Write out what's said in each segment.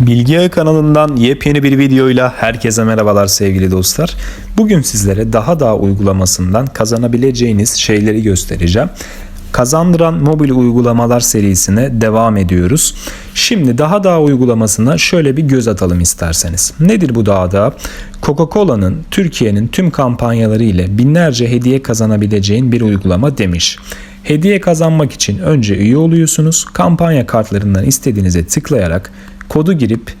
Bilgi Ağı kanalından yepyeni bir videoyla herkese merhabalar sevgili dostlar. Bugün sizlere daha daha uygulamasından kazanabileceğiniz şeyleri göstereceğim. Kazandıran mobil uygulamalar serisine devam ediyoruz. Şimdi daha daha uygulamasına şöyle bir göz atalım isterseniz. Nedir bu daha daha? Coca-Cola'nın Türkiye'nin tüm kampanyaları ile binlerce hediye kazanabileceğin bir uygulama demiş. Hediye kazanmak için önce üye oluyorsunuz. Kampanya kartlarından istediğinize tıklayarak kodu girip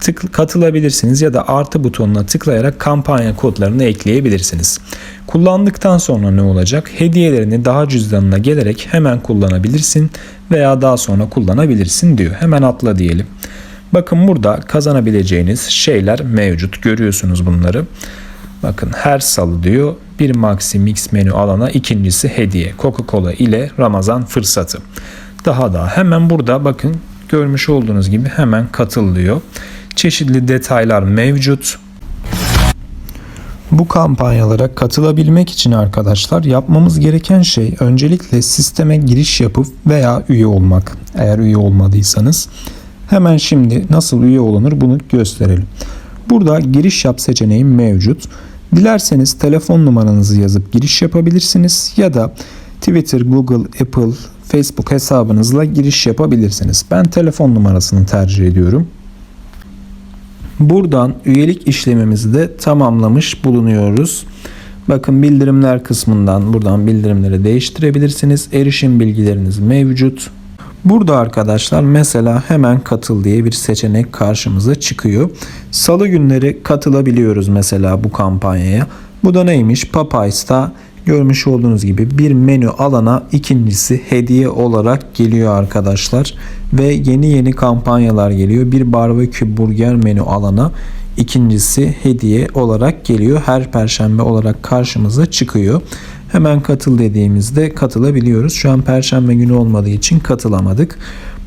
tık, katılabilirsiniz ya da artı butonuna tıklayarak kampanya kodlarını ekleyebilirsiniz. Kullandıktan sonra ne olacak? Hediyelerini daha cüzdanına gelerek hemen kullanabilirsin veya daha sonra kullanabilirsin diyor. Hemen atla diyelim. Bakın burada kazanabileceğiniz şeyler mevcut. Görüyorsunuz bunları. Bakın her salı diyor bir Maxi Mix menü alana ikincisi hediye. Coca-Cola ile Ramazan fırsatı. Daha da hemen burada bakın görmüş olduğunuz gibi hemen katıl diyor. Çeşitli detaylar mevcut. Bu kampanyalara katılabilmek için arkadaşlar yapmamız gereken şey öncelikle sisteme giriş yapıp veya üye olmak. Eğer üye olmadıysanız hemen şimdi nasıl üye olunur bunu gösterelim. Burada giriş yap seçeneği mevcut. Dilerseniz telefon numaranızı yazıp giriş yapabilirsiniz ya da Twitter, Google, Apple, Facebook hesabınızla giriş yapabilirsiniz. Ben telefon numarasını tercih ediyorum. Buradan üyelik işlemimizi de tamamlamış bulunuyoruz. Bakın bildirimler kısmından buradan bildirimleri değiştirebilirsiniz. Erişim bilgileriniz mevcut. Burada arkadaşlar mesela hemen katıl diye bir seçenek karşımıza çıkıyor. Salı günleri katılabiliyoruz mesela bu kampanyaya. Bu da neymiş? Popeye's'ta görmüş olduğunuz gibi bir menü alana ikincisi hediye olarak geliyor arkadaşlar. Ve yeni yeni kampanyalar geliyor. Bir barbekü burger menü alana ikincisi hediye olarak geliyor. Her perşembe olarak karşımıza çıkıyor. Hemen katıl dediğimizde katılabiliyoruz. Şu an perşembe günü olmadığı için katılamadık.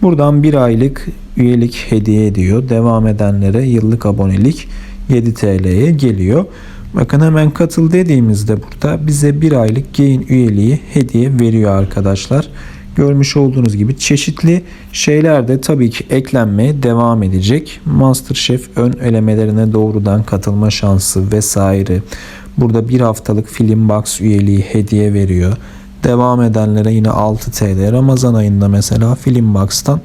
Buradan bir aylık üyelik hediye ediyor. Devam edenlere yıllık abonelik 7 TL'ye geliyor. Bakın hemen katıl dediğimizde burada bize bir aylık gain üyeliği hediye veriyor arkadaşlar. Görmüş olduğunuz gibi çeşitli şeyler de tabii ki eklenmeye devam edecek. Masterchef ön elemelerine doğrudan katılma şansı vesaire. Burada bir haftalık film box üyeliği hediye veriyor. Devam edenlere yine 6 TL. Ramazan ayında mesela film box'tan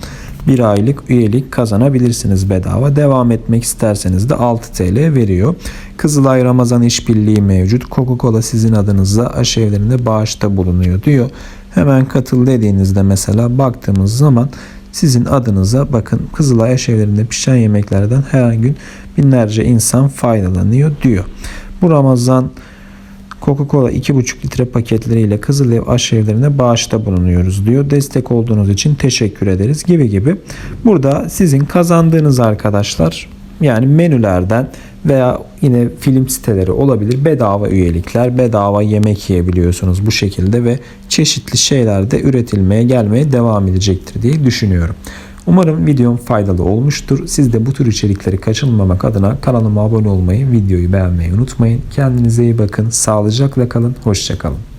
bir aylık üyelik kazanabilirsiniz bedava. Devam etmek isterseniz de 6 TL veriyor. Kızılay Ramazan işbirliği mevcut. Coca-Cola sizin adınıza aşevlerinde bağışta bulunuyor diyor. Hemen katıl dediğinizde mesela baktığımız zaman sizin adınıza bakın Kızılay aşevlerinde pişen yemeklerden her gün binlerce insan faydalanıyor diyor. Bu Ramazan Coca-Cola 2,5 litre paketleriyle Kızılev aşevlerine bağışta bulunuyoruz diyor. Destek olduğunuz için teşekkür ederiz gibi gibi. Burada sizin kazandığınız arkadaşlar yani menülerden veya yine film siteleri olabilir. Bedava üyelikler, bedava yemek yiyebiliyorsunuz bu şekilde ve çeşitli şeyler de üretilmeye gelmeye devam edecektir diye düşünüyorum. Umarım videom faydalı olmuştur. Siz de bu tür içerikleri kaçırmamak adına kanalıma abone olmayı, videoyu beğenmeyi unutmayın. Kendinize iyi bakın, sağlıcakla kalın, hoşçakalın.